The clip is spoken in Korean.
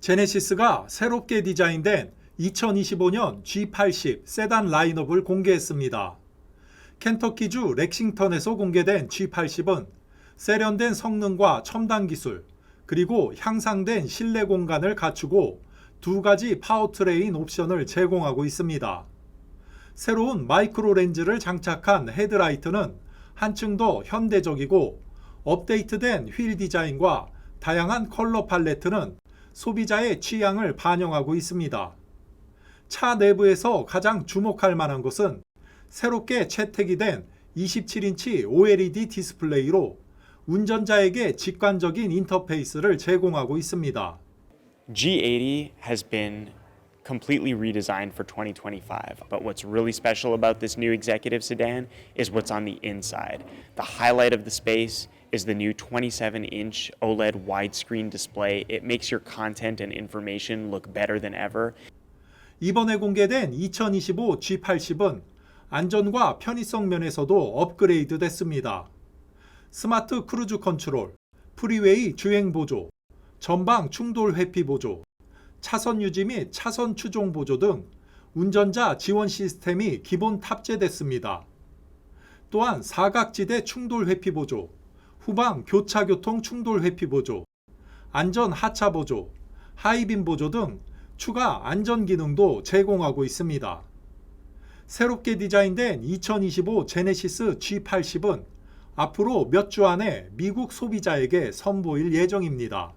제네시스가 새롭게 디자인된 2025년 G80 세단 라인업을 공개했습니다. 켄터키주 렉싱턴에서 공개된 G80은 세련된 성능과 첨단 기술, 그리고 향상된 실내 공간을 갖추고 두 가지 파워트레인 옵션을 제공하고 있습니다. 새로운 마이크로 렌즈를 장착한 헤드라이트는 한층 더 현대적이고 업데이트된 휠 디자인과 다양한 컬러 팔레트는 소비자의 취향을 반영하고 있습니다. 차 내부에서 가장 주목할 만한 것은 새롭게 채택이 된 27인치 OLED 디스플레이로 운전자에게 직관적인 인터페이스를 제공하고 있습니다. G80 has been completely redesigned for 2025. But what's really special about this new executive sedan is what's on the inside. The highlight of the space is the new 27 inch OLED widescreen display. It makes your content and information look better than ever. 이번에 공개된 2025 G80은 안전과 편의성 면에서도 업그레이드 됐습니다. 스마트 크루즈 컨트롤, 프리웨이 주행 보조, 전방 충돌 회피 보조, 차선 유지 및 차선 추종 보조 등 운전자 지원 시스템이 기본 탑재됐습니다. 또한 사각지대 충돌 회피 보조, 후방 교차 교통 충돌 회피 보조, 안전 하차 보조, 하이빔 보조 등 추가 안전 기능도 제공하고 있습니다. 새롭게 디자인된 2025 제네시스 G80은 앞으로 몇 주 안에 미국 소비자에게 선보일 예정입니다.